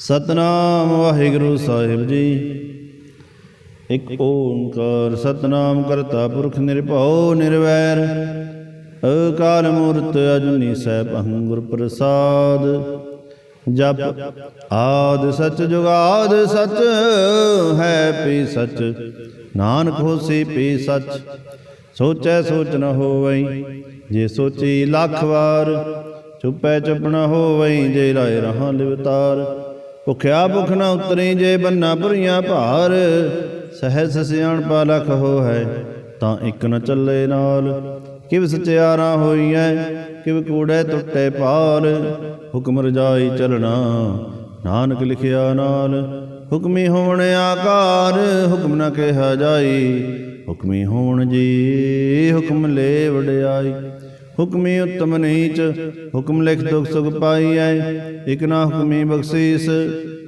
ਸਤਨਾਮ ਵਾਹਿਗੁਰੂ ਸਾਹਿਬ ਜੀ। ਇਕ ਓੰਕਾਰ ਸਤਨਾਮ ਕਰਤਾ ਪੁਰਖ ਨਿਰਭਉ ਨਿਰਵੈਰ। ਅਕਾਲ ਮੂਰਤ ਅਜੂਨੀ ਸੈਭੰ ਗੁਰ ਪ੍ਰਸਾਦ। ਜਪ ਆਦ ਸਚ ਜੁਗਾਦ ਸਚ, ਹੈ ਪੀ ਸਚ, ਨਾਨਕ ਹੋਸੀ ਪੀ ਸਚ। ਸੋਚੈ ਸੋਚ ਨ ਹੋਵਈ, ਜੇ ਸੋਚੀ ਲੱਖ ਵਾਰ। ਚੁੱਪੈ ਚੁੱਪ ਨ ਹੋਵਈ, ਜੇ ਰਾਏ ਰਹਾ ਲਿਵਤਾਰ। ਭੁਖਿਆ ਭੁਖ ਨਾ ਉਤਰੀ ਜੇ ਬੰਨਾ ਭੁਰੀਆਂ ਭਾਰ, ਸਹਿਜ ਸਿਆਣਪਾ ਲਖ ਹੋ ਹੈ, ਤਾਂ ਇੱਕ ਨ ਚੱਲੇ ਨਾਲ। ਕਿਵ ਸਚਿਆਰਾ ਹੋਈਐ, ਕਿਵ ਕੂੜੇ ਟੁੱਟੇ ਪਾਲ ਹੁਕਮ ਰਜਾਈ ਚਲਣਾ, ਨਾਨਕ ਲਿਖਿਆ ਨਾਲ। ਹੁਕਮੀ ਹੋਣ ਆਕਾਰ, ਹੁਕਮ ਨਾ ਕਿਹਾ ਜਾਈ, ਹੁਕਮੀ ਹੋਣ ਜੀ, ਹੁਕਮ ਲੈ ਵਡਿਆਈ ਹੁਕਮੀ ਉਤਮ ਨੀਚ, ਹੁਕਮ ਲਿਖ ਦੁਖ ਸੁਖ ਪਾਈਐ, ਇਕ ਨਾ ਹੁਕਮੀ ਬਖਸ਼ੀਸ,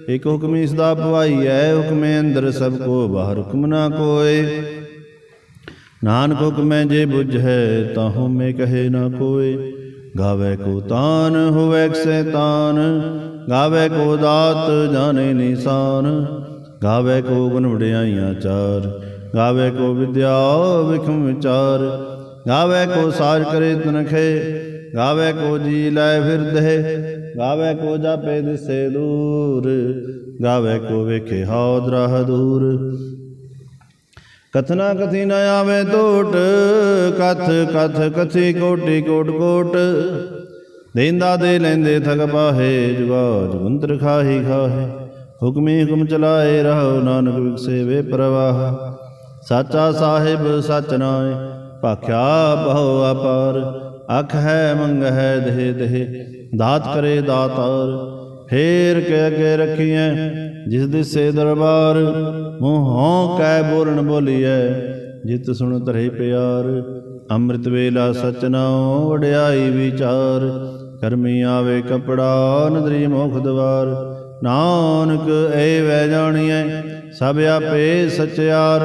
ਇਕ ਹੁਕਮੀ ਸਦਾ ਭਵਾਈਐ ਹੁਕਮੇ ਅੰਦਰ ਸਭ ਕੋ ਬਾਹਰ ਹੁਕਮ ਨਾ ਕੋਏ। ਨਾਨਕ ਹੁਕਮੈ ਜੇ ਬੁਝੈ ਤਾਹੂ ਮੇ ਕਹੇ ਨਾ ਕੋਏ। ਗਾਵੇ ਕੋ ਤਾਨ, ਹੋਵੇ ਸੈਤਾਨ ਗਾਵੇ ਕੋ ਦਾਤ, ਜਾਣੇ ਨਿਸ਼ਾਨ। ਗਾਵੇ ਕੋ ਗੁਣ ਵਡਿਆਈਆਂ ਚਾਰ, ਗਾਵੇ ਕੋ ਵਿਦਿਆ, ਵਿਖਮ ਵਿਚਾਰ। ਗਾਵੇ ਕੋ ਸਾਜ ਕਰੇ ਤਨਖੇ ਗਾਵੇ ਕੋ ਜੀ ਲੈ ਫਿਰਦੇ ਗਾਵੇ ਕੋ ਜਾਪੇ ਦਿਸੇ ਦੂਰ, ਗਾਵੇ ਕੋ ਵੇਖੇ ਹਉ ਦਰਹ ਦੂਰ। ਕਥਨਾ ਕਥੀ ਨ ਆਵੇ ਟੋਟ, ਕਥ ਕਥ ਕਥੀ ਕੋਟੀ ਕੋਟ ਕੋਟ। ਦੇਂਦਾ ਦੇ ਲੈਂਦੇ ਥਕ ਪਾਹੇ ਜੁਗਾ ਜੁਗੰਤਰ ਖਾਹੀ ਖਾਹੇ। ਹੁਕਮੀ ਹੁਕਮ ਚਲਾਏ, ਰਹੋ ਨਾਨਕ ਵਿਕਸੇ ਵੇ ਪ੍ਰਵਾਹ। ਸਾਚਾ ਸਾਹਿਬ ਸਚ ਨਾਏ ਭਾਖਿਆ ਬਹੁ ਅਪਾਰ, ਅਖ ਹੈ, ਮੰਗ ਹੈ, ਦੇਹ ਦੇਹ, ਦਾਤ ਕਰੇ ਦਾਤਾਰ। ਫੇਰ ਕੇ ਅਗੇ ਰਖੀਐ, ਜਿਸ ਦਿਸੇ ਦਰਬਾਰ, ਮੂੰਹੋਂ ਕੈ ਬੋਲਣ ਬੋਲੀਐ, ਜਿਤ ਸੁਣ ਤਰੇ ਪਿਆਰ। ਅੰਮ੍ਰਿਤ ਵੇਲਾ ਸਚ ਨਾਉ ਵਡਿਆਈ ਵਿਚਾਰ। ਕਰਮੀ ਆਵੇ ਕਪੜਾ, ਨਦਰੀ ਮੋਖ ਦਵਾਰ। ਨਾਨਕ ਏ ਵੈ ਜਾਣੀਐ, ਸਭ ਆਪੇ ਸਚਿਆਰ।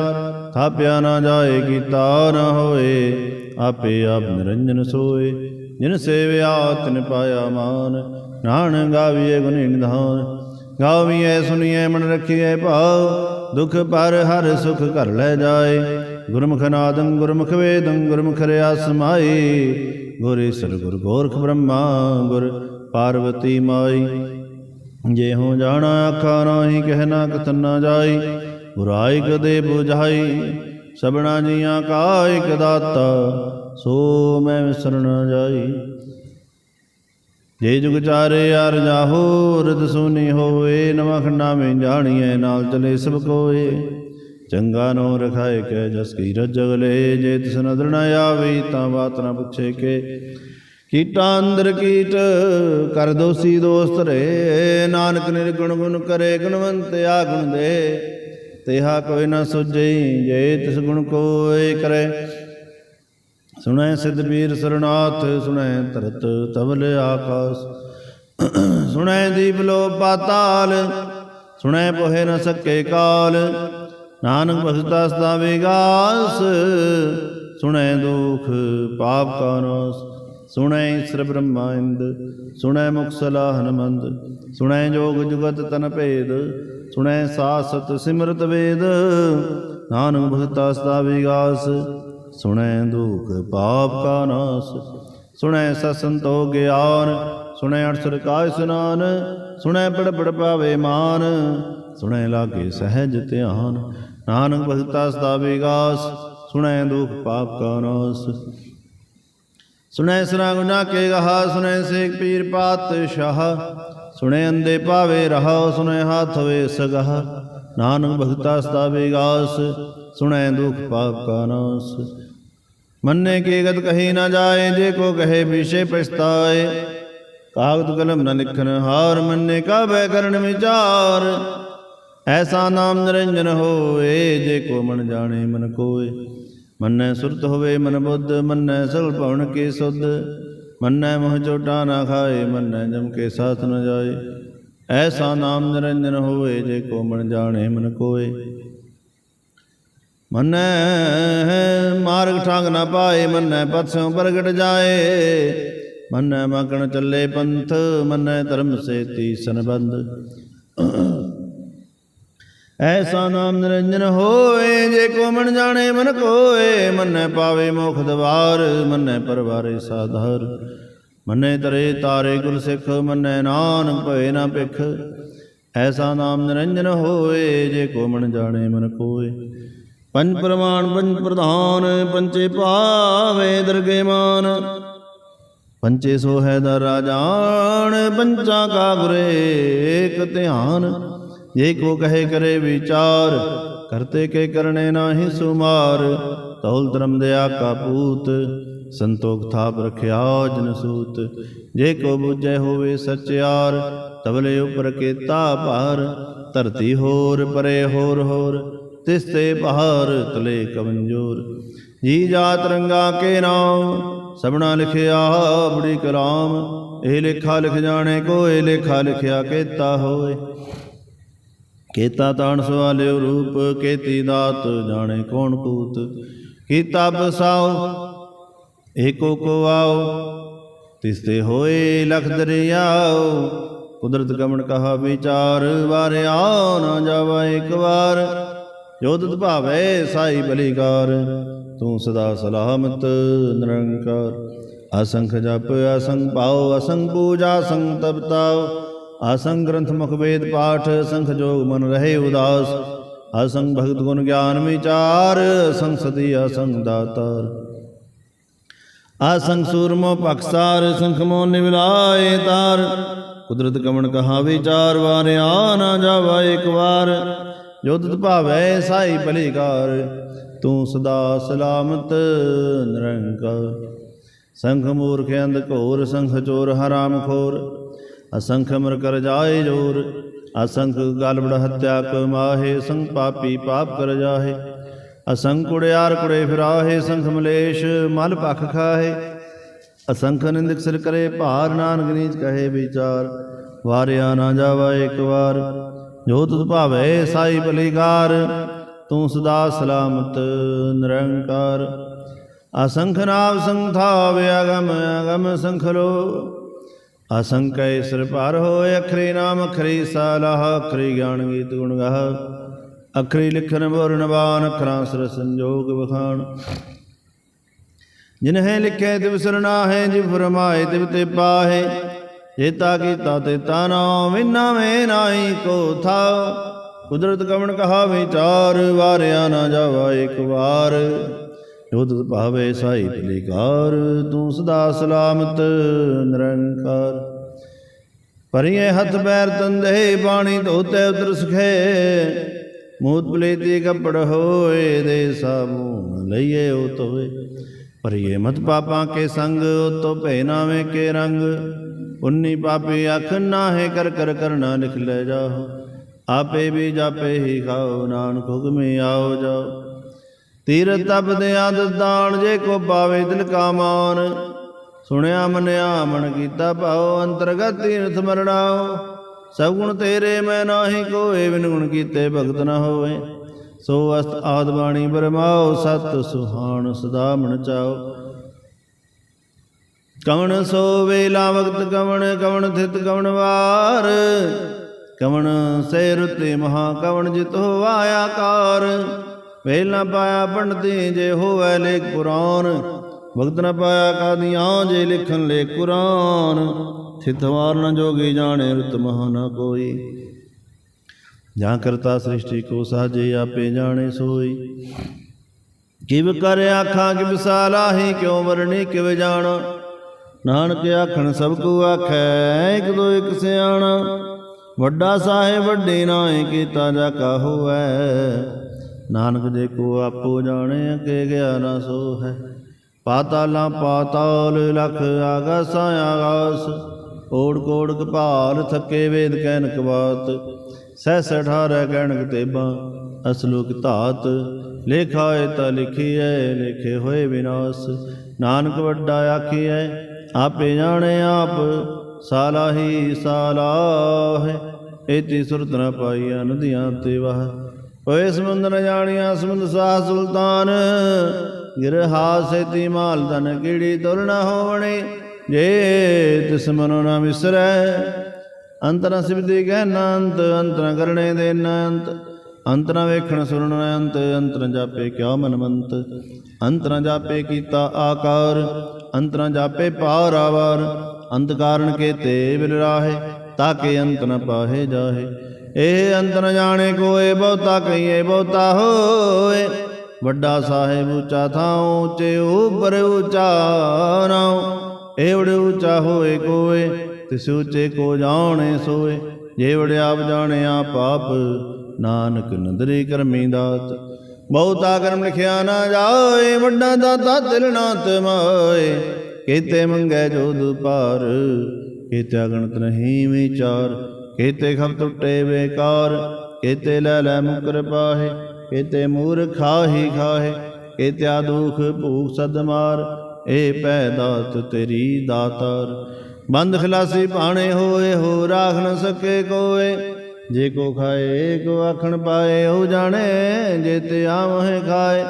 ਥਾਪਿਆ ਨਾ ਜਾਏ ਕੀਤਾ ਨਾ ਹੋਏ, ਆਪੇ ਆਪ ਨਿਰੰਜਨ ਸੋਏ। ਜਿਨ ਸੇਵਿਆ, ਤਿਨ ਪਾਇਆ ਮਾਨ। ਨਾਨ ਗਾਵੀਏ ਗੁਣੀ ਨਿਧਾਨ। ਗਾਵੀਏ ਸੁਣੀਏ ਮਨ ਰੱਖੀਏ ਭਾਉ ਦੁਖ ਪਰ ਹਰ ਸੁਖ ਘਰ ਲੈ ਜਾਏ। ਗੁਰਮੁਖ ਨਾਦੰ, ਗੁਰਮੁਖ ਵੇਦੰ, ਗੁਰਮੁਖ ਰਿਆ ਸਮਾਈ ਗੁਰੇ ਸਰ ਗੁਰ ਗੋਰਖ ਬ੍ਰਹਮਾ, ਗੁਰ ਪਾਰਵਤੀ ਮਾਈ ਜੇ ਹੋ ਜਾਣਾ, ਆਖਾ ਨਾਹੀ ਕਹਿਣਾ ਕਥਨ ਨਾ ਜਾਈ ਬੁਰਾਈ ਕਦੇ 부ਝਾਈ ਸਬਣਾ ਜੀਆਂ ਕਾ ਇਕ ਦਾਤਾ, ਸੋ ਮੈਂ ਵਿਸਰਨ ਜਾਈ। ਜੇ ਜੁਗ ਚਾਰੇ ਅਰ ਜਾਹੋ ਰਦ ਸੁਨੀ ਹੋਏ ਨਵਾਂ ਖੰਡਾ ਮੈਂ ਜਾਣੀਐ, ਨਾਲ ਚਲੇ ਸਭ ਕੋਏ। ਚੰਗਾ ਨੋ ਰਖਾਏ ਕੈ ਜਸ ਕੀ ਰਜਗਲੇ ਜੇ ਤਿਸ ਨਦਰ ਨ ਆਵੇ, ਤਾਂ ਬਾਤ ਨਾ ਪੁੱਛੇ ਕੇ। ਕੀਟਾਂ ਅੰਦਰ ਕੀਟ, ਕਰ ਦੋਸੀ ਦੋਸਤ ਰੇ ਨਾਨਕ ਨਿਰਗੁਣ ਗੁਣ ਕਰੇ, ਗੁਣਵੰਤ ਆ ਗੁਣ ਦੇ। ਤੇਹਾ ਕੋਈ ਨਾ ਸੁਝਈ ਜੇ ਤਿਸ ਗੁਣ ਕੋਏ ਕਰੇ। ਸੁਣੈ ਸਿਧ ਵੀਰ ਸਰਨਾਥ, ਸੁਣੈ ਤਰਤ ਤਵਲ ਆਕਾਸ। ਸੁਣੈ ਦੀਪ ਲੋ ਪਾਤਾਲ, ਸੁਣੈ ਪੋਹੇ ਨ ਸਕੇ ਕਾਲ। ਨਾਨਕ ਭਗਤਾ ਸਦਾ ਵਿਗਾਸ, ਸੁਣੈ ਦੁਖ ਪਾਪ ਕਾ ਨਾਸ। ਸੁਣੈ ਈਸ਼ਰ ਬ੍ਰਹਮਾ ਇੰਦ, ਸੁਣੈ ਮੁਖ ਸਲਾਹਨ ਮੰਦ ਸੁਣੈ ਜੋਗ ਜੁਗਤ ਤਨ ਭੇਦ ਸੁਣੈ ਸਾਸਤ ਸਿਮਰਤ ਵੇਦ, ਨਾਨਕ ਭਗਤਾ ਸਦਾ ਵਿਗਾਸ। ਸੁਣੈ ਦੁਖ ਪਾਪ ਕਾ ਨਾਸ, ਸੁਣੈ ਸਸੰਤੋ ਗਿਆਨ, ਸੁਣੈ ਅਠਸਰ ਕਾ ਇਸਨਾਨ ਸੁਣੈ ਪੜ ਪੜ ਪਾਵੇ ਮਾਨ। ਸੁਣੈ ਲਾਗੇ ਸਹਿਜ ਧਿਆਨ, ਨਾਨਕ ਭਗਤਾ ਸਦਾ ਵਿਗਾਸ, ਸੁਣੈ ਦੁਖ ਪਾਪ ਕਾ ਨਾਸ। ਸੁਣੈ ਸਰਾ ਗੁਨਾ ਕੇ ਗਹਾ, ਸੁਣੈ ਸੇਖ ਪੀਰ ਪਾਤਸ਼ਾਹ ਸੁਣੈ ਅੰਦੇ ਪਾਵੇ ਰਹਾ ਸੁਣੈ ਹੱਥ ਵੇ ਸਗਹ। ਨਾਨਕ ਭਗਤਾ ਸਦਾ ਵਿਗਾਸ ਸੁਣੈ ਦੁਖ ਪਾਪ ਕਾ ਨਾਸ। ਮੰਨੇ ਕੀ ਗਤ ਕਹੀ ਨਾ ਜਾਏ, ਜੇ ਕੋ ਕਹੇ ਵਿਸ਼ੇ ਪਛਤਾਏ। ਕਾਗਦ ਕਲਮ ਨ ਲਿਖਨ ਹਾਰ, ਮੰਨੇ ਕਾ ਕਰਨ ਵਿਚਾਰ। ਐਸਾ ਨਾਮ ਨਿਰੰਜਨ ਹੋਏ, ਜੇ ਕੋ ਮਨ ਜਾਣੇ ਮਨ ਕੋਏ। ਮੰਨੈ ਸੁਰਤ ਹੋਵੇ ਮਨ ਬੁੱਧ, ਮੰਨੈ ਸਗਲ ਭਵਨ ਕੇ ਸੁਧ। ਮੰਨੈ ਮੋਹ ਚੋਟਾ ਨਾ ਖਾਏ, ਮੰਨੈ ਜਮ ਕੇ ਸਾਥ ਨ ਜਾਏ। ਐਸਾ ਨਾਮ ਨਿਰੰਜਨ ਹੋਵੇ ਜੇ ਕੋ ਮਨ ਜਾਣੇ ਮਨ ਕੋਏ। ਮੰਨੈ ਮਾਰਗ ਠਾਂਗ ਨਾ ਪਾਏ, ਮੰਨੈ ਪਤਸੋਂ ਪ੍ਰਗਟ ਜਾਏ। ਮੰਨੈ ਮਗਣ ਚੱਲੇ ਪੰਥ, ਮੰਨੈ ਧਰਮ ਸੇ ਤੀਸਨ ਬੰਦ ਐਸਾ ਨਾਮ ਨਿਰੰਜਨ ਹੋਏ, ਜੇ ਕੋ ਮਨ ਜਾਣੇ ਮਨ ਕੋਏ, ਮੰਨੈ ਪਾਵੇ ਮੋਖ ਦਵਾਰ, ਮੰਨੈ ਪਰਵਾਰੇ ਸਾਧਾਰ। ਮੰਨੈ ਤਰੇ ਤਾਰੇ ਗੁਰ ਸਿੱਖ, ਮੰਨੈ ਨਾਨਕ ਭਏ ਨਾ ਪਿਖ ਐਸਾ ਨਾਮ ਨਿਰੰਜਨ ਹੋਏ, ਜੇ ਕੋ ਮਨ ਜਾਣੇ ਮਨ ਕੋਏ। ਪੰਜ ਪ੍ਰਮਾਣ, ਪੰਜ ਪ੍ਰਧਾਨ ਪੰਚੇ ਪਾਵੇ ਦਰਗੇ ਮਾਨ। ਪੰਚੇ ਸੋਹੈ ਦਾ ਰਾਜਾਨ, ਪੰਚਾ ਕਾ ਗੁਰੇ ਏਕ ਧਿਆਨ। ਜੇ ਕੋ ਕਹੇ ਕਰੇ ਵਿਚਾਰ, ਕਰਤੇ ਕੇ ਕਰਨੇ ਨਾਹੀ ਸੁਮਾਰ। ਤੌਲ ਧਰਮ ਦਿਆ ਕਾ ਪੂਤ, ਸੰਤੋਖ ਥਾਪ ਰਖਿਆ ਜਨ ਸੂਤ। ਜੇ ਕੋ ਬੁਝੈ ਹੋਵੇ ਸਚਿਆਰ ਤਬਲੇ ਉਪਰ ਕੀਤਾ ਭਾਰ। ਧਰਤੀ ਹੋਰ ਪਰੇ ਹੋਰ ਹੋਰ ਤਿਸ ਤੇ ਬਹਾਰ ਤਲੇ ਕਮੰਜੋਰ। ਜੀ ਜਾਤ ਰੰਗਾ ਕੇ ਨਾਮ, ਸਭਨਾ ਲਿਖਿਆ ਬੜੀ ਕਲਾਮ। ਇਹ ਲੇਖਾ ਲਿਖ ਜਾਣੇ ਕੋਏ, ਲੇਖਾ ਲਿਖਿਆ ਕੀਤਾ ਹੋਏ। ਕੀਤਾ ਤਾਣ ਸਵਾਲਿਓ ਰੂਪ, ਕੀਤੀ ਦਾਤ ਜਾਣੇ ਕੌਣ ਕੂਤ ਕੀਤਾ ਬਸਾਓ, ਏਕੋ ਕੋ ਆਓ ਤਿਸ ਤੇ ਹੋਏ ਲਖ ਦਰਿਆਓ। ਕੁਦਰਤ ਗਮਨ ਕਹਾ ਵਿਚਾਰ ਵਾਰਿਆ ਨਾ ਜਾਵਾ ਇੱਕ ਵਾਰ। ਜੋ ਭਾਵੇ ਸਾਈ ਬਲੀਕਾਰ, ਤੂੰ ਸਦਾ ਸਲਾਮਤ ਨਿਰੰਕਾਰ। ਅਸੰਖ ਜਪ, ਅਸੰਗ ਪਾਉ ਅਸੰਖ ਪੂਜਾ ਸੰਗ ਤਪਤਾਉ ਅਸੰਖ ਗ੍ਰੰਥ ਮੁਖ ਵੇਦ ਪਾਠ, ਸੰਖ ਜੋਗ ਮਨ ਰਹੇ ਉਦਾਸ। ਅਸੰਖ ਭਗਤ ਗੁਣ ਗਿਆਨ ਵਿਚਾਰ ਅਸੰਖ ਸਦੀ ਅਸੰਖ ਦਾਤਾਰ। ਆਸੰਗ ਸੂਰਮੋ ਪਖਸਾਰ ਸੰਖ ਮੋ ਨਿਵਲਾਏ ਤਾਰ। ਕੁਦਰਤ ਕਮਣ ਕਹਾ ਵਿਚਾਰ, ਵਾਰਿਆ ਨਾ ਜਾਵਾ ਇੱਕ ਵਾਰ। ਜੋ ਤੁਧ ਭਾਵੈ, ਸਾਈ ਭਲੀਕਾਰ, ਤੂੰ ਸਦਾ ਸਲਾਮਤ, ਨਿਰੰਕਾਰ। ਸੰਖ ਮੂਰਖ ਅੰਧ ਘੋਰ, ਸੰਖ ਚੋਰ ਹਰਾਮ ਖੋਰ। ਅਸੰਖ ਅਮਰ ਕਰ ਜਾਏ ਜੋਰ, ਅਸੰਖ ਗਲ ਬੜ ਹੱਤਿਆ ਕਮਾਹੇ ਸੰਖ ਪਾਪੀ ਪਾਪ ਕਰ ਜਾਹੇ। ਅਸੰਖ ਕੁੜਿਆਰ ਕੁੜੇ ਫਿਰਾਹੇ, ਸੰਖ ਮਲੇਸ਼ ਮਲ ਪਖ ਖਾਹੇ। ਅਸੰਖ ਨਿੰਦਕ ਸਿਰ ਕਰੇ, ਭਾਰ ਨਾਨਕ ਨੀਚ ਕਹੇ ਵਿਚਾਰ। ਵਾਰਿਆ ਨਾ ਜਾਵਾ ਇੱਕ ਵਾਰ, ਜੋ ਤੁਧ ਭਾਵੇ ਸਾਈ ਬਲੀਕਾਰ, ਤੂੰ ਸਦਾ ਸਲਾਮਤ ਨਿਰੰਕਾਰ। ਅਸੰਖ ਨਾਮ ਸੰਥਾ ਵਿਆਗਮ ਅਗਮ ਸੰਖ ਲੋ। ਅਸੰਕੈ ਸਿਰ ਪਰ ਹੋਏ, ਅਖਰੀ ਨਾਮ, ਅਖਰੀ ਸਾਲਾਹ, ਅਖਰੀ ਗਿਆਨ ਗੀਤ ਗੁਣ ਗਾਹ। ਅਖਰੀ ਲਿਖਨ ਬੋਰਨ ਬਾਨ ਅਖਰਾਂ ਸਰ ਸੰਜੋਗ ਵਖਾਣ। ਜਿਨਹਿ ਲਿਖੇ ਤਿਵ ਸਰਨਾ ਹੈ ਜਿ ਫਰਮਾਏ ਤਿਵ ਤੇ ਪਾਹੇ। ਜੇਤਾ ਕੀਤਾ ਤੇ ਤਾਨਾ, ਵਿਨਾ ਮੇ ਨਾਹੀ ਕੋ ਥਾ। ਕੁਦਰਤ ਕਵਣ ਕਹਾ ਵਿਚਾਰ ਵਾਰਿਆ ਨਾ ਜਾਵਾ ਇੱਕ ਵਾਰ। ਜੋ ਤੁਧ ਭਾਵੇ ਸਾਈ ਭਲੀਕਾਰ ਤੂੰ ਸਦਾ ਸਲਾਮਤ, ਨਿਰੰਕਾਰ। ਪਰਿਏ ਹੱਥ ਪੈਰ ਤੰਦੇ, ਬਾਣੀ ਧੋਤੇ ਉਤਰ ਸਖੇ। ਮੂਤ ਪਲੇਤੀ ਕੱਪੜ ਹੋਏ, ਦੇ ਸਾਬੂ ਲਈਏ ਉਹ ਤੋਏ ਪਰਿਏ ਮਤ ਪਾਪਾਂ ਕੇ ਸੰਗ ਤੋ ਭੈ ਨਾਵੇਂ ਕੇ ਰੰਗ। ਉਨੀ ਪਾਪੀ ਅੱਖ ਨਾਹੇ, ਕਰ ਕਰ ਕਰਨਾ ਲਿਖ ਲੈ ਜਾਓ। ਆਪੇ ਵੀ ਜਾਪੇ ਹੀ ਖਾਓ, ਨਾਨਕ ਹੁਕਮੇ ਆਓ ਜਾਓ। ਤੀਰ ਤਪ ਦੇ ਆਦਤ ਦਾਨ ਜੇ ਕੋ ਪਾਵੇ ਦਿਲ ਕਾ ਮਾਨ। ਸੁਣਿਆ ਮਨਿਆ ਮਨ ਕੀਤਾ ਭਾਉ, ਅੰਤਰਗਤ ਤੀਰਥ ਮਰਣਾਓ ਸਭ ਗੁਣ ਤੇਰੇ ਮੈਂ ਨਾਹੀ ਕੋਏ, ਬਿਨ ਗੁਣ ਕੀਤੇ ਭਗਤ ਨਾ ਹੋਵੇ ਸੋ ਅਸਤ ਆਦ ਬਾਣੀ ਬਰਮਾਓ, ਸਤ ਸੁਹਾਣ ਸਦਾ ਮਨ ਚਾਓ। ਕਵਣ ਸੋ ਵੇਲਾ ਵਕਤ, ਕਵਣ ਕਵਣ ਥਿਤ, ਕਵਣ ਵਾਰ। ਕਵਣ ਸੇ ਰੁਤੇ ਮਹਾ ਕਵਣ ਜਿਤ ਹੋਆ ਆਕਾਰ ਵੇਲ ਨ ਪਾਇਆ ਪੰਡਤੀ ਜੇ ਹੋਵੇ ਲੇਖ ਪੁਰਾਨ ਵਕਤ ਨਾ ਪਾਇਆ ਕਾਦੀਆਂ ਜੇ ਲਿਖਣ ਲੇ ਕੁਰਾਨ। ਥਿਤਵਾਰ ਨ ਜੋਗੀ ਜਾਣੇ ਰਤ ਮਹਾ ਕੋਈ। ਜਾਂ ਕਰਤਾ ਸ੍ਰਿਸ਼ਟੀ ਕੋ ਸਾਜੇ ਆਪੇ ਜਾਣੇ ਸੋਈ। ਕਿਵ ਕਰ ਆਖਾਂ ਕਿ ਵਿਸਾਲਾਹੀ ਕਿਉ ਵਰਣੀ, ਕਿਵ ਜਾਣ। ਨਾਨਕ ਆਖਣ, ਸਭ ਕੋ ਆਖੈ, ਇਕ ਦੋ ਇਕ ਸਿਆਣਾ। ਵੱਡਾ ਸਾਹਿਬ ਵੱਡੇ ਨਾਏ, ਕੀਤਾ ਜਾ ਕਾ ਹੋਵੈ। ਨਾਨਕ ਦੇ ਕੋ ਆਪੋ ਜਾਣੇ ਅਕੇ ਗਿਆ ਨਾ ਸੋ ਹੈ। ਪਾਤਾਲਾਂ ਪਾਤਾਲ ਲਖ ਆਗਾਸਾਂ ਆਗਾਸ ਓੜ ਕੋੜ ਕਪਾਲ ਥੱਕੇ ਵੇਦ ਕਹਿਨਕ ਕਵਾਤ। ਸਹਿ ਸਠਾਰੈ ਕਹਿਣਕ ਤੇਬਾਂ ਅਸਲੋਕ ਧਾਤ। ਲੇਖਾ ਤਾਂ ਤਾ ਲਿਖੀਐ, ਲਿਖੇ ਹੋਏ ਵਿਨਾਸ਼। ਨਾਨਕ ਵੱਡਾ ਆਖੀਐ, ਆਪੇ ਜਾਣੇ ਆਪ, ਸਾਲਾਹੀ ਸਾਲਾਹ ਏਤੀ ਸੁਰਤ ਨ ਪਾਈਆ ਨਦੀਆਂ ਤੇ ਵਾਹ। ਓਏ ਸਮੁੰਦ ਨ ਜਾਣੀਆਂ ਸਮੁੰਦ ਸਾਹ ਸੁਲਤਾਨ ਗਿਰਹਾ ਸੇਤੀ ਮਾਲ ਧਨ ਕੀੜੀ ਤੁਲ ਨ ਹੋਵਣੇ, ਜੇ ਤਿਸ ਮਨੋ ਨ ਵਿਸਰੈ। ਅੰਤਰ ਸਿਵਦੀ ਕਹਿਣਾ ਅੰਤ, ਅੰਤਰ ਕਰਨੇ ਦੇ ਨੰਤ ਅੰਤਰ ਵੇਖਣ ਸੁਣਨ ਅੰਤ, ਅੰਤਰ ਜਾਪੇ ਕਿਆ ਮਨਮੰਤ। ਅੰਤਰ ਜਾਪੇ ਕੀਤਾ ਆਕਾਰ, ਅੰਤਰ ਜਾਪੇ ਪਾਰ ਆਵਾਰ ਅੰਤ ਕਾਰਨ ਕੇਤੇ ਬਿਲ ਰਾਹੇ। ਤਾਕੇ ਅੰਤ ਨ ਪਾਹੇ ਜਾਹੇ। ਇਹ ਅੰਤ ਨ ਜਾਣੇ ਕੋਏ, ਬਹੁਤਾ ਕਹੀਏ, ਬਹੁਤਾ ਹੋਏ। ਵੱਡਾ ਸਾਹਿਬ ਉੱਚਾ ਥਾਉ ਉੱਚੇ ਉਪਰ ਉੱਚਾ ਨਾਉ। ਏਵੜ ਉੱਚਾ ਹੋਏ ਕੋਏ, ਤਿਸ ਉੱਚੇ ਕੋ ਜਾਣੇ ਸੋਏ। ਜੇਵੜ ਆਪ ਜਾਣੇ ਜਾਣਿਆ ਪਾਪ ਨਾਨਕ ਨੰਦਰੀ ਕਰਮੀ ਦਾਤ। ਬਹੁਤਾ ਕਰਮ ਲਿਖਿਆ ਨਾ ਜਾਏ, ਵੱਡਾ ਦਾਤਾ ਤਿਲ ਨਾ ਤਮਾਏ ਕੀਤੇ ਮੰਗੈ ਜੋ ਪਾਰ ਕੀਤੇ ਅਗਣਤ ਨਹੀਂ ਵਿਚਾਰ ਕੀਤੇ ਖਮ ਟੁੱਟੇ ਬੇਕਾਰ, ਕੀਤੇ ਲੈ ਲੈ ਮੁਕਰ ਪਾਹੇ, ਕੀਤੇ ਮੂਰ ਖਾਹੀ ਖਾਹੇ, ਕੀਤਿਆ ਦੁਖ ਭੂਖ ਸਦ ਮਾਰ ਏ ਪੈ ਦਾਤ ਤੇਰੀ ਦਾਤਾਰ। ਬੰਦ ਖਲਾਸੀ ਪਾਣੇ ਹੋਏ ਹੋ ਰਾਖ ਨ ਸਕੇ ਕੋਏ, ਜੇ ਕੋ ਖਾਏ, ਕੋ ਆਖਣ ਪਾਏ ਹੋ ਜਾਣੇ ਜੇ ਤੇ ਆਵਹਿ ਖਾਏ।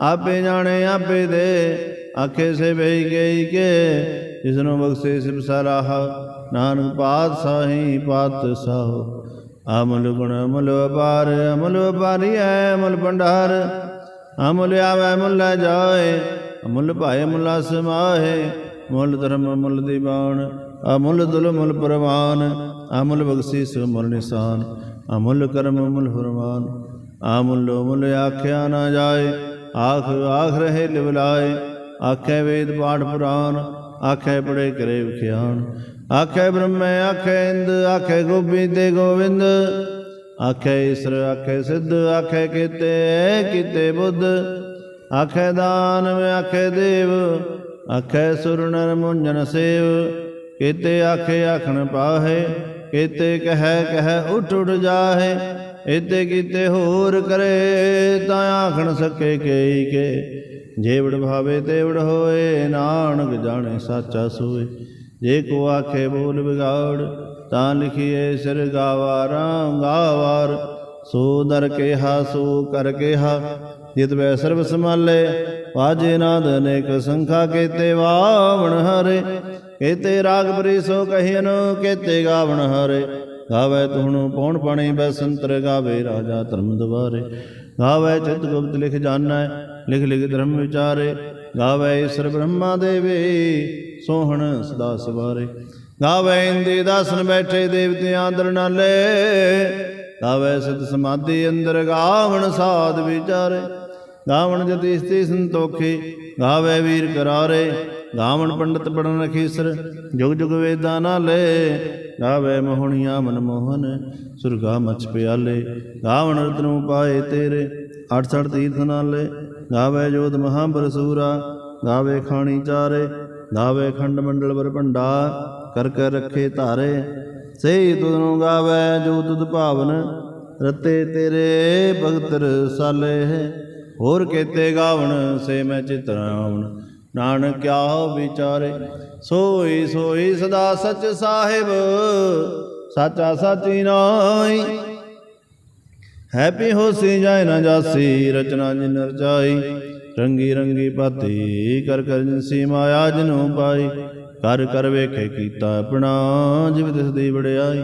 ਆਪੇ ਜਾਣੇ, ਆਪੇ ਦੇ, ਆਖੇ ਸੇ ਬਈ ਗਈ ਕੇ ਜਿਸਨੂੰ ਬਖਸ਼ੇ ਸਿਬ ਸਰਾਹਾ, ਨਾਨਕ ਪਾਤ ਸਾਹ ਅਮਲ ਗੁਣ ਅਮਲ ਵਪਾਰ, ਅਮਲ ਵਪਾਰੀ ਹੈ ਅਮਲ ਭੰਡਾਰ। ਅਮਲ ਆਵੇ ਮੁੱਲ ਜਾਏ, ਅਮੁੱਲ ਭਾਏ ਮੁੱਲਾ ਸਮਾਹੇ ਮੁੱਲ ਧਰਮ ਮੁੱਲ ਦੀਵਾਨ ਅਮੁੱਲ ਦੁਲ ਮੁੱਲ ਪ੍ਰਵਾਨ। ਅਮੁੱਲ ਬਖਸ਼ੀਸ ਮੁੱਲ ਨਿਸ਼ਾਨ, ਅਮੁੱਲ ਕਰਮ ਮੁੱਲ ਫਰਮਾਨ। ਅਮੁੱਲ ਮੁੱਲ ਆਖਿਆ ਨਾ ਜਾਏ, ਆਖ ਆਖ ਰਹੇ ਲਿਵਲਾਏ, ਆਖੇ ਵੇਦ ਪਾਠ ਪੁਰਾਨ। ਆਖੇ ਬੜੇ ਕਰੇ ਵਿਖਿਆਨ ਆਖੇ ਬ੍ਰਹਮੈ, ਆਖੇ ਇੰਦ, ਆਖੇ ਗੋਬਿੰਦ ਤੇ ਗੋਵਿੰਦ। ਆਖੇ ਈਸਰ, ਆਖੇ ਸਿੱਧ, ਆਖੇ ਕੀਤੇ ਕੀਤੇ ਬੁੱਧ। ਆਖੇ ਦਾਨਵ ਆਖੇ ਦੇਵ। ਆਖੇ ਸੁਰ ਮੁੰਜਨ ਸੇਵ। ਕੀਤੇ ਆਖੇ ਆਖਣ ਪਾਹੇ, ਕੀਤੇ ਕਹੈ ਕਹੈ ਉਠ ਉਠ ਜਾਹੇ। ਇਤੇ ਕੀਤੇ ਹੋਰ ਕਰੇ, ਤਾਂ ਆਖਣ ਸਕੇ ਕੇਈ ਕੇ ਜੇਵੜ ਭਾਵੇ ਤੇਵੜ ਹੋਏ, ਨਾਨਕ ਜਾਣੇ ਸਾਚਾ ਸੋਏ। ਜੇ ਕੋ ਆਖੇ ਬੋਲ ਵਿਗਾੜ, ਤਾਂ ਲਿਖੀਏ ਸਿਰ ਗਾਵਾਰਾਂ ਗਾਵਾਰ। ਸੋ ਦਰ ਕੇਹਾ, ਸੋ ਕਰ ਕੇਹਾ, ਜਿਤ ਵੈ ਸਰਬ ਸਮਾਲੇ ਵਾਜੇ ਨਾਦ ਅਨੇਕ ਸੰਖਾ ਕੇਤੇ ਵਾਵਣ ਹਰੇ। ਕੇਤੇ ਰਾਗ ਬਰੀ ਸੋ ਕਹਿਨ ਕੇਤੇ ਗਾਵਣ ਹਰੇ। ਗਾਵੇ ਤੁਹਣੁ ਪੌਣ ਪਾਣੀ ਬੈਸੰਤਰ ਗਾਵੇ ਰਾਜਾ ਧਰਮ ਦਵਾਰੇ। ਗਾਵੇ ਚਿਤ ਗੁਪਤ ਲਿਖ ਜਾਣੈ ਲਿਖ ਲਿਖ ਧਰਮ ਵਿਚਾਰੇ, ਗਾਵੇ ਈਸ਼ਰ ਬ੍ਰਹਮਾ ਦੇਵੇ, ਸੋਹਣ ਸਦਾ ਸਵਾਰੇ। ਗਾਵੇ ਇੰਦੇ ਦਾਸਨ ਬੈਠੇ ਦੇਵਤਿਆਂ ਦਰ ਨਾਲੇ, ਗਾਵੇ ਸਤ ਸਮਾਧੀ ਅੰਦਰ ਗਾਵਣ ਸਾਧ ਵਿਚਾਰੇ। ਗਾਵਣ ਜਤੀ ਸਤੀ ਸੰਤੋਖੇ, ਗਾਵੇ ਵੀਰ ਕਰਾਰੇ, ਗਾਵਣ ਪੰਡਤ ਪੜਨ ਰਖੀਸਰ ਜੁਗ ਜੁਗ ਵੇਦਾਂ ਨਾਲੇ, ਗਾਵੇ ਮੋਹਣੀਆਂ ਮਨ ਮੋਹਨ, ਸੁਰਗਾ ਮਚ ਪਿਆਲੇ, ਗਾਵਣ ਰਤਨੂ ਪਾਏ ਤੇਰੇ 68 ਤੀਰਥ ਨਾਲੇ ਗਾਵੇ ਜੋਤ ਮਹਾਬਰ ਸੂਰਾ ਗਾਵੇ ਖਾਣੀ ਚਾਰੇ, ਗਾਵੇ ਖੰਡ ਮੰਡਲ ਬਰ ਭੰਡਾ ਕਰ ਕਰ ਰੱਖੇ ਧਾਰੇ। ਸਹੀ ਤੁਧਨੂੰ ਗਾਵੇ ਜੋ ਤੁਧ ਭਾਵਨ, ਰਤੇ ਤੇਰੇ ਭਗਤਰ ਸਾਲੇ ਹੋਰ ਕੇਤੇ ਗਾਵਣ, ਸੇ ਮੈਂ ਚਿਤਰਾਵਣ ਨਾਨਕ ਕਿਆ ਵਿਚਾਰੇ, ਸੋਈ ਸੋਈ ਸਦਾ ਸਚ ਸਾਹਿਬ, ਸਾਚਾ ਸਾਚੀ ਨਾਈ ਹੈਪੀ ਹੋਸੀ ਜਾਇ ਨਾ ਜਾਸੀ, ਰਚਨਾ ਜਿਨ ਰਚਾਈ। ਰੰਗੀ ਰੰਗੀ ਪਾਤੀ, ਕਰ ਕਰ ਜਿਨਸੀ ਮਾਇਆ ਜਿਨੂ ਪਾਈ। ਕਰ ਕਰ ਵੇਖੇ ਕੀਤਾ ਆਪਣਾ, ਜਿਵ ਤਿਸ ਦੀ ਵਡਿਆਈ।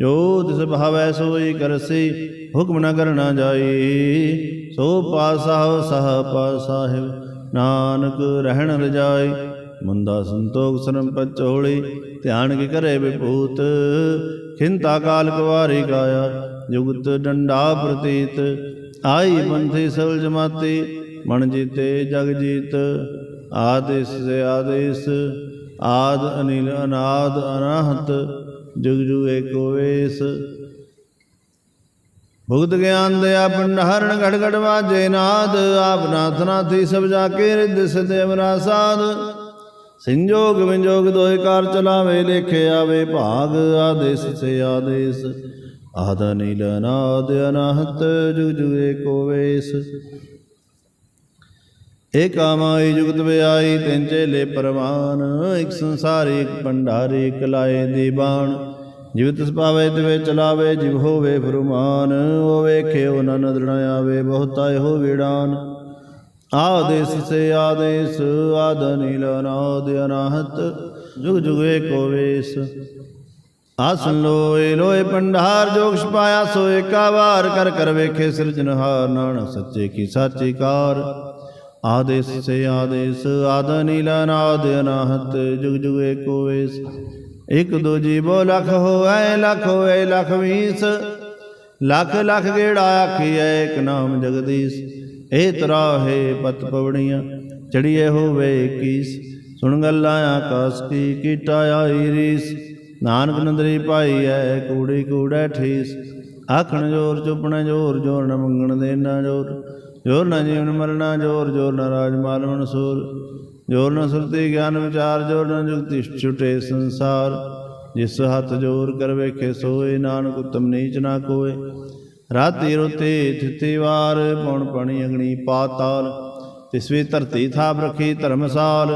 ਜੋ ਤਿਸ ਭਾਵੈ ਸੋਈ ਕਰਸੀ, ਹੁਕਮ ਨ ਕਰਨਾ ਜਾਈ। ਸੋ ਪਾਸਾਹ ਸਹ ਪਾਸਾਹਿਬ ਨਾਨਕ ਰਹਿਣ ਰਜਾਈ। ਮੁੰਦਾ ਸੰਤੋਖ ਸਰਮ ਪਚੋਲੀ ਧਿਆਨ ਕੀ ਕਰੇ ਵਿਭੂਤ। ਖਿੰਤਾ ਕਾਲ ਕੁਵਾਰੀ ਗਾਇਆ। ਜੁਗਤ ਡੰਡਾ ਪ੍ਰਤੀਤ, ਆਈ ਪੰਥੀ ਸਵਲ ਜਮਾਤੀ, ਮਨ ਜੀਤੇ ਜਗ ਜੀਤ, ਆਦੇਸ ਸੇ ਆਦੇਸ, ਆਦ ਅਨਿਲ ਅਨਾਦ ਅਨਹਤ, ਜੁਗ ਜੁਗ ਏਕੋ ਵੇਸ। ਭੁਗਤ ਗਿਆਨ ਦਇਆ ਭੰਡਾਰਣ ਘੜ ਘੜ ਵਾਜੇ ਨਾਦ, ਆਪ ਨਾਥ ਨਾਥੀ ਸਭ ਜਾ ਕੇ ਰਿੱਧ ਸਿਧ ਅਮਰਾ ਸਾਧ। ਸੰਜੋਗ ਵਿੰਜੋਗ ਦੋਇ ਕਾਰ ਚਲਾਵੇ, ਲੇਖੇ ਆਵੇ ਭਾਗ, ਆਦੇਸ ਸੇ ਆਦੇਸ। ਆਦ ਨੀਲ ਅਨਾਦ ਅਨਹਤ, ਜੁਗ ਜੁਗ ਏਕੋ ਵੇਸ। ਏਕਾ ਮਾਈ ਜੁਗਤ ਵਿਆਈ, ਤਿੰਨ ਚੇਲੇ ਪਰਵਾਨ, ਇੱਕ ਸੰਸਾਰੀ, ਇੱਕ ਭੰਡਾਰੀ, ਇੱਕ ਲਾਏ ਦੀਬਾਨ। ਜਿਵ ਤਿਸ ਪਾਵੇ ਤਿਵੇ ਚਲਾਵੇ, ਜਿਵ ਹੋਵੇ ਫਰਮਾਨ, ਉਹ ਵੇਖੇ ਉਹ ਨਨ ਨਦਰ ਨ ਆਵੇ, ਬਹੁਤਾ ਇਹੋ ਵਿੜਾਨ। ਆਦੇਸ ਸੇ ਆਦੇਸ, ਆਦ ਨੀਲ ਅਨਾਦ ਅਨਾਹਤ, ਜੁਗ ਜੁਗ ਏਕੋ ਵੇਸ। ਆਸਨ ਲੋਏ ਲੋਏ ਪੰਡਾਰ ਜੋਗ ਛਪਾਇਆ ਸੋ ਏਕਾ ਵਾਰ ਕਰ ਕਰ ਵੇਖੇ ਸਿਰਜਨਹਾਰ ਨਾਨਕ ਸੱਚੇ ਕੀ ਸਾਚੀ ਕਾਰ। ਆਦੇਸ ਸੇ ਆਦੇਸ, ਆਦ ਨੀਲਾ ਨਾਦ ਅਨਾਹਤ ਜੁਗ ਜੁਗ ਏਕੋ ਵੇਸ। ਇਕ ਦੋ ਜੀਵੋ ਲਖ ਹੋਐ, ਲਖ ਹੋਏ ਲਖ ਵੀਸ ਲੱਖ ਲਖ ਗੇੜਾ ਆਖੀਐ, ਇਕ ਨਾਮ ਜਗਦੀਸ਼। ਇਹ ਤਰਾਹੇ ਪਤ ਪਵਣੀਆਂ ਚੜੀਏ ਹੋਵੇ 21 ਸੁਣ ਗੱਲਾਂ ਆਕਾਸ ਕੀ, ਕੀਟਾ ਆਈ ਰੀਸ। ਨਾਨਕ ਨੰਦਰੀ ਭਾਈ ਐ, ਕੂੜੀ ਕੂੜੈ ਠੀਸ। ਆਖਣ ਜੋਰ, ਚੁਪਣ ਜੋਰ ਜੋਰ ਨ ਮੰਗਣ ਦੇਣਾ ਜੋਰ। ਜੋਰ ਨ ਜੀਵਨ ਮਰਨਾ ਜੋਰ ਜੋਰ ਨ ਰਾਜ ਮਾਲ ਮਨਸੂਰ। ਜੋਰ ਨ ਸੁਰਤੀ ਗਿਆਨ ਵਿਚਾਰ, ਜੋਰ ਨ ਜੁਗਤੀ ਛੁਟੇ ਸੰਸਾਰ। ਜਿਸ ਹੱਥ ਜੋਰ ਕਰ ਵੇਖੇ ਸੋਏ, ਨਾਨਕ ਉਤਮ ਨੀਚ ਨਾ ਕੋਏ। ਰਾਤੀ ਰੁਤੇ ਥਿਤੀ ਵਾਰ ਪਉਣ ਪਣੀ ਅਗਣੀ ਪਾਤਾਲ। ਤਿਸਵੀ ਧਰਤੀ ਥਾਪ ਰਖੀ ਧਰਮਸਾਲ।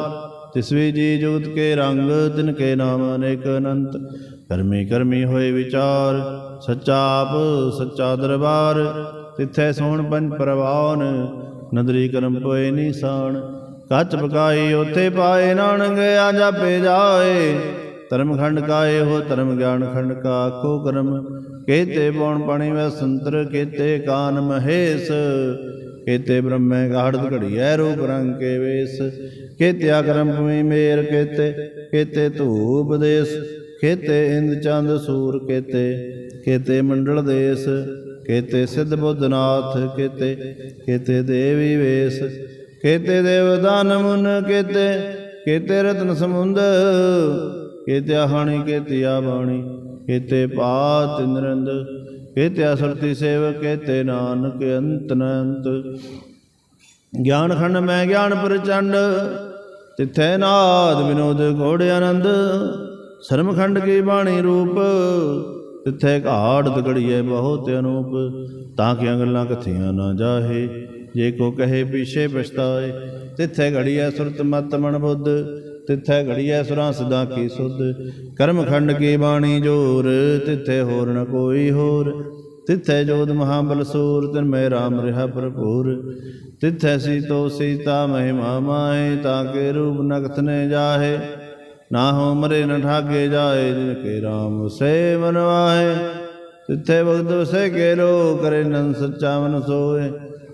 ਤਿਸਵੀ ਜੀ ਜੁਗਤ ਕੇ ਰੰਗ, ਤਿਨ ਕੇ ਨਾਮ ਅਨੇਕ ਅਨੰਤ। ਕਰਮੀ ਕਰਮੀ ਹੋਏ ਵਿਚਾਰ, ਸੱਚਾ ਆਪ, ਸੱਚਾ ਦਰਬਾਰ। ਤਿੱਥੈ ਸੋਣ ਪੰਜ ਪ੍ਰਵਾਨ, ਨਦਰੀ ਕਰਮ ਪੋਏ ਨਿਸ਼ਾਨ। ਕੱਚ ਪਕਾਈ ਉਥੇ ਪਾਏ ਨਾਨਕ ਆ ਜਾਪੇ ਜਾਏ। ਧਰਮ ਖੰਡ ਕਾਏ ਹੋ, ਧਰਮ ਗਿਆਨ ਖੰਡ ਕਾ ਆਖੋ ਕਰਮ। ਕੇਤੇ ਪਉਣ ਪਾਣੀ ਵੈ ਸੰਤਰ, ਕੇਤੇ ਕਾਨ ਮਹੇਸ਼। ਕੇਤੇ ਬ੍ਰਹਮੈ ਗਾੜਦ ਘੜੀਐ ਰੂਪ ਰੰਗ ਕੇ ਵੇਸ। ਕੇਤੇ ਆਕਰਮ ਭੂਮੀ ਮੇਰ ਕੇਤੇ ਕੇਤੇ ਧੂਪ ਦੇਸ। ਕੇਤੇ ਇੰਦ ਚੰਦ ਸੂਰ ਕੇਤੇ ਕੇਤੇ ਮੰਡਲ ਦੇਸ। ਕੇਤੇ ਸਿੱਧ ਬੁੱਧਨਾਥ ਕੇਤੇ ਕੇਤੇ ਦੇਵੀ ਵੇਸ। ਕੇਤੇ ਦੇਵਦਾਨ ਮੁਨ ਕੇਤੇ ਕੇਤੇ ਰਤਨ ਸਮੁੰਦ ਕੇਤੇ ਹਾਣੀ ਕੇਤੇ ਬਾਣੀ, ਕੇਤੇ ਪਾਤ ਨਿਰੰਦ ਕੇਤੇ ਅਸਰਤੀ ਸੇਵ, ਕੇਤੇ ਨਾਨਕ ਅੰਤ ਨ ਗਿਆਨ ਖੰਡ ਮੈਂ ਗਿਆਨ ਪ੍ਰਚੰਡ, ਤਿਥੈ ਨਾਦ ਵਿਨੋਦ ਘੋੜ ਆਨੰਦ। ਸ਼ਰਮ ਖੰਡ ਕੀ ਬਾਣੀ ਰੂਪ, ਤਿਥੈ ਘਾੜ ਤਗੜੀਏ ਬਹੁਤ ਅਨੂਪ। ਤਾਂ ਕਿ ਗੱਲਾਂ ਕਥੀਆਂ ਨਾ ਜਾਹੇ, ਜੇ ਕੋ ਕਹੇ ਪਿਛੇ ਪਛਤਾਏ। ਤਿਥੈ ਘੜੀਐ ਸੁਰਤ ਮਤ ਮਨ ਬੁੱਧ ਤਿਥੈ ਘੜੀਐ ਸੁਰਾਂ ਸਦਾ ਕੀ ਸੁਧ। ਕਰਮ ਖੰਡ ਕੀ ਬਾਣੀ ਜੋਰ, ਤਿਥੈ ਹੋਰ ਨ ਕੋਈ ਹੋਰ। ਤਿਥੈ ਜੋਤ ਮਹਾਬਲ ਸੂਰ, ਤਿਨ ਮੈਂ ਰਾਮ ਰਿਹਾ ਭਰਪੂਰ। ਤਿਥੈ ਸੀਤੋ ਸੀਤਾ ਮਹਿਮਾ ਮਾਏ ਤਾਂ ਕੇ ਰੂਪ ਨਗਤ ਨੇ ਜਾਹੇ। ਨਾ ਹੋ ਮਰੇ ਨ ਠਾਗੇ ਜਾਏ, ਜਿਨ ਕੇ ਰਾਮ ਸੇ ਮਨਵਾਏ ਤਿੱਥੇ ਭਗਤ ਵਸੇ ਕੇ ਲੋ ਕਰੇ ਨੰ ਸੱਚਾ ਮਨ ਸੋਏ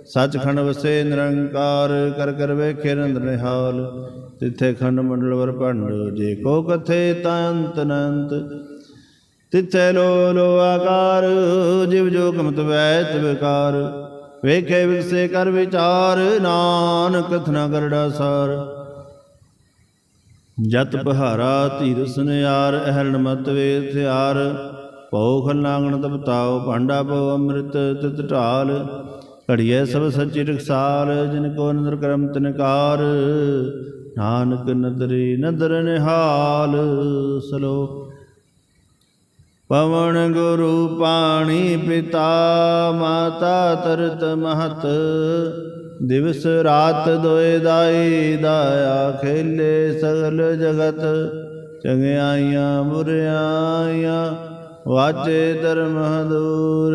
ਸੱਚਖੰਡ ਵਸੇ ਨਿਰੰਕਾਰ, ਕਰ ਕਰ ਵੇਖੇ ਨੰਦ ਨਿਹਾਲ। ਤਿੱਥੇ ਖੰਡ ਮੰਡਲ ਵਰ ਭੰਡ, ਜੇ ਕੋ ਕਥੇ ਤਾਂ ਅੰਤ ਅਨੰਤ। ਤਿੱਥੇ ਲੋ ਲੋ ਆਕਾਰ, ਜਿਵ ਜੋ ਕਮਤ ਵੈਤ ਵਿਕਾਰ। ਵੇਖੇ ਵਿਗਸੇ ਕਰ ਵਿਚਾਰ, ਨਾਨਕ ਕਥਨਾ ਕਰੜਾ ਸਾਰ। ਜਤ ਬਹਾਰਾ ਧੀਰ ਸੁਨਿਆਰ ਅਹਰਣ ਮਤ ਵੇ ਥਿਆਰ ਪਉ ਖਲਾਂਗਣ ਤਪਤਾਉ, ਭਾਂਡਾ ਪਉ ਅੰਮ੍ਰਿਤ ਤਿਤ ਢਾਲ। ਘੜੀਐ ਸਭ ਸੱਚੀ ਰਖਸਾਲ ਜਿਨ ਕੋ ਨਦਰ ਕਰਮ ਤਿਨਕਾਰ ਨਾਨਕ ਨਦਰੀ ਨਦਰ ਨਿਹਾਲ ਸਲੋਕ ਪਵਨ ਗੁਰੂ ਪਾਣੀ ਪਿਤਾ, ਮਾਤਾ ਤਰਤ ਮਹਤ, ਦਿਵਸ ਰਾਤ ਦੋਇ ਦਾਈ ਦਾਇਆ ਖੇਲੇ ਸਗਲ ਜਗਤ, ਚੰਗਿਆਈਆਂ ਬੁਰਿਆਈਆਂ ਵਾਚੇ ਧਰਮ ਦੂਰ